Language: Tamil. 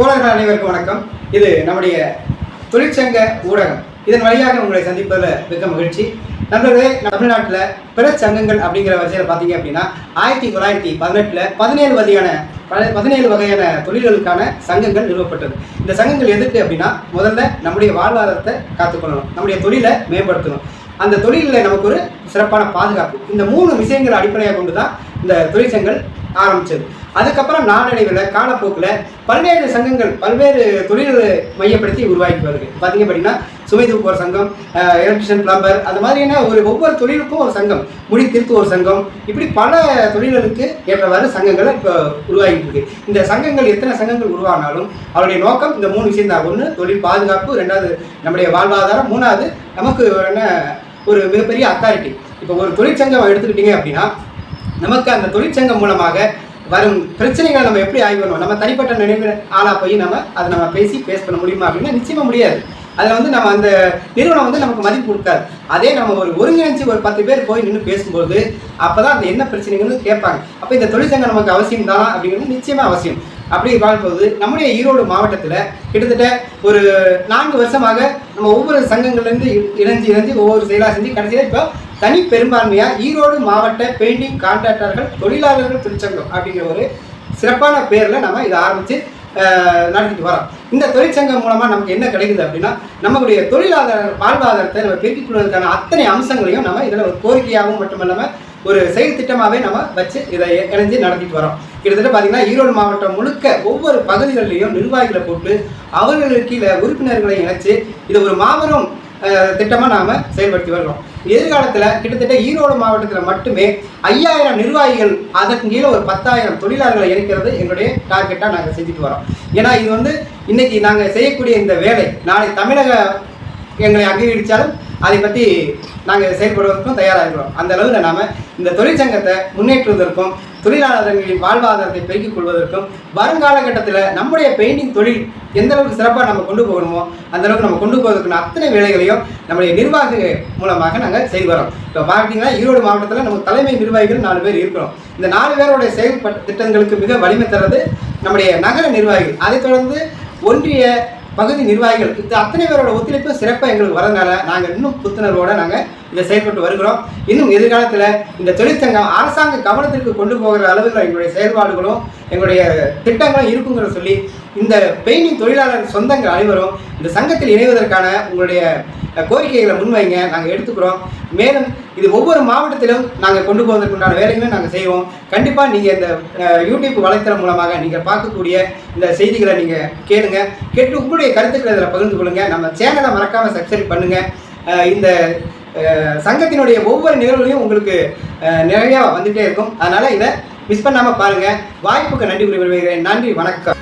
தோழர்கள் அனைவருக்கும் வணக்கம். இது நம்முடைய தொழிற்சங்க ஊடகம். இதன் வழியாக உங்களை சந்திப்பதில் மிக்க மகிழ்ச்சி. நண்பர்களே தமிழ்நாட்டில் பிற சங்கங்கள் அப்படிங்கிற வரிசையில் பார்த்தீங்க அப்படின்னா ஆயிரத்தி தொள்ளாயிரத்தி பதினெட்டில் பதினேழு வகையான பதினேழு வகையான தொழில்களுக்கான சங்கங்கள் நிறுவப்பட்டது. இந்த சங்கங்கள் எதுக்கு அப்படின்னா முதல்ல நம்முடைய வாழ்வாதாரத்தை காத்துக்கொள்ளணும். நம்முடைய தொழிலை மேம்படுத்தணும். அந்த தொழிலில் நமக்கு ஒரு சிறப்பான பாதுகாப்பு. இந்த மூணு விஷயங்களை அடிப்படையாக கொண்டு தான் இந்த தொழிற்சங்கங்கள் ஆரம்பிச்சது. அதுக்கப்புறம் நாளடைவில் காலப்போக்கில் பல்வேறு சங்கங்கள் பல்வேறு தொழிலை மையப்படுத்தி உருவாக்கி வருது. பார்த்தீங்க அப்படின்னா சுமை தூக்குவோர் சங்கம் எலக்ட்ரிஷியன் பிளம்பர் அது மாதிரியான ஒரு ஒவ்வொரு தொழிலுக்கும் ஒரு சங்கம் முடி திருத்துவோர் சங்கம் இப்படி பல தொழில்களுக்கு ஏற்றவாறு சங்கங்களை இப்போ உருவாகிட்டு இருக்கு. இந்த சங்கங்கள் எத்தனை சங்கங்கள் உருவானாலும் அவருடைய நோக்கம் இந்த மூணு விஷயம் தான் ஒன்று தொழில் பாதுகாப்பு ரெண்டாவது நம்முடைய வாழ்வாதாரம் மூணாவது நமக்கு என்ன ஒரு மிகப்பெரிய அத்தாரிட்டி இப்போ ஒரு தொழிற்சங்கம் எடுத்துக்கிட்டீங்க அப்படின்னா நமக்கு அந்த தொழிற்சங்கம் மூலமாக வரும் பிரச்சனைகளை நம்ம எப்படி ஆய்வு பண்ணுவோம்? நம்ம தனிப்பட்ட நினைவு ஆளாக போய் நம்ம அதை நம்ம பேசி பேஸ் பண்ண முடியுமா அப்படின்னா நிச்சயமாக முடியாது. அதில் வந்து நம்ம அந்த நிறுவனம் வந்து நமக்கு மதிப்பு கொடுக்காது. அதே நம்ம ஒரு ஒருங்கிணைஞ்சு ஒரு பத்து பேர் போய் நின்று பேசும்போது அப்போ தான் அந்த என்ன பிரச்சனைகள்னு கேட்பாங்க. அப்போ இந்த தொழிற்சங்கம் நமக்கு அவசியம் தானா அப்படிங்கிறது நிச்சயமாக அவசியம். அப்படி பார்க்கும்போது நம்முடைய ஈரோடு மாவட்டத்தில் கிட்டத்தட்ட ஒரு நான்கு வருஷமாக நம்ம ஒவ்வொரு சங்கங்கள்லேருந்து இணைஞ்சு இணைஞ்சு ஒவ்வொரு செயலாக செஞ்சு கடைசியில் இப்போ தனி பெரும்பான்மையாக ஈரோடு மாவட்ட பெயிண்டிங் கான்ட்ராக்டர்கள் தொழிலாளர்கள் தொழிற்சங்கம் அப்படிங்கிற ஒரு சிறப்பான பேரில் நம்ம இதை ஆரம்பித்து நடத்திட்டு வரோம். இந்த தொழிற்சங்கம் மூலமாக நமக்கு என்ன கிடைக்குது அப்படின்னா நம்மளுடைய தொழிலாளர் வாழ்வாதாரத்தை நம்ம பெருக்கிக் கொள்வதற்கான அத்தனை அம்சங்களையும் நம்ம இதில் ஒரு கோரிக்கையாகவும் மட்டுமல்லாமல் ஒரு செயல் திட்டமாகவே நம்ம வச்சு இதை இணைஞ்சு நடத்திட்டு வரோம். கிட்டத்தட்ட பார்த்தீங்கன்னா ஈரோடு மாவட்டம் முழுக்க ஒவ்வொரு பகுதிகளிலையும் நிர்வாகிகளை போட்டு அவர்களுக்கு கீழே உறுப்பினர்களை இணைச்சு இதை ஒரு மாபெரும் திட்டமாக நாம் செயல்படுத்தி வருகிறோம். எதிர்காலத்தில் கிட்டத்தட்ட ஈரோடு மாவட்டத்தில் மட்டுமே ஐயாயிரம் நிர்வாகிகள் அதற்கு கீழே ஒரு பத்தாயிரம் தொழிலாளர்களை இணைக்கிறது எங்களுடைய டார்கெட்டாக நாங்கள் செஞ்சுட்டு வரோம். ஏன்னா இது வந்து இன்னைக்கு நாங்கள் செய்யக்கூடிய இந்த வேலை நாளை தமிழக எங்களை அங்கீகரித்தாலும் அதை பற்றி நாங்கள் செயல்படுவதற்கும் தயாராக இருக்கிறோம் அந்த அளவில் நாம் இந்த தொழிற்சங்கத்தை முன்னேற்றுவதற்கும் தொழிலாளர்களின் வாழ்வாதாரத்தை பெருக்கிக் கொள்வதற்கும் வருங்காலகட்டத்தில் நம்முடைய பெயிண்டிங் தொழில் எந்த அளவுக்கு சிறப்பாக நம்ம கொண்டு போகணுமோ அந்த அளவுக்கு நம்ம கொண்டு போவதற்கான அத்தனை வேலைகளையும் நம்முடைய நிர்வாக மூலமாக நாங்கள் செய்து வரோம் இப்போ பார்த்தீங்கன்னா ஈரோடு மாவட்டத்தில் நம்ம தலைமை நிர்வாகிகள் நாலு பேர் இருக்கிறோம். இந்த நாலு பேருடைய செயல்பட்ட திட்டங்களுக்கு மிக வலிமை தர்றது நம்முடைய நகர நிர்வாகிகள். அதைத் தொடர்ந்து ஒன்றிய பகுதி நிர்வாகிகள். இந்த அத்தனை பேரோட ஒத்துழைப்பு சிறப்பாக எங்களுக்கு வரதுனால நாங்கள் இன்னும் புத்துணர்வோடு நாங்கள் இதை செயல்பட்டு வருகிறோம். இன்னும் எதிர்காலத்தில் இந்த தொழிற்சங்கம் அரசாங்க கவனத்திற்கு கொண்டு போகிற அளவில் எங்களுடைய செயல்பாடுகளும் எங்களுடைய திட்டங்களும் இருக்குங்கிற சொல்லி இந்த பெயிண்டிங் தொழிலாளர் சொந்தங்கள் அனைவரும் இந்த சங்கத்தில் இணைவதற்கான உங்களுடைய கோரிக்கைகளை முன்வைங்க. நாங்கள் எடுத்துக்கிறோம். மேலும் இது ஒவ்வொரு மாவட்டத்திலும் நாங்கள் கொண்டு போவதற்குண்டான வேலைகளும் நாங்கள் செய்வோம். கண்டிப்பாக நீங்கள் இந்த யூடியூப் வலைத்தளம் மூலமாக நீங்கள் பார்க்கக்கூடிய இந்த செய்திகளை நீங்கள் கேளுங்க. கேட்டு உங்களுடைய கருத்துக்களை இதில் பகிர்ந்து கொள்ளுங்கள் நம்ம சேனலை மறக்காமல் சப்ஸ்கிரைப் பண்ணுங்கள் இந்த சங்கத்தினுடைய ஒவ்வொரு நிகழ்வுலையும் உங்களுக்கு நிறையா வந்துகிட்டே இருக்கும். அதனால் இதை மிஸ் பண்ணாமல் பாருங்கள் வாய்ப்புக்கு நன்றி குறிப்பிடுகிறேன் நன்றி. வணக்கம்.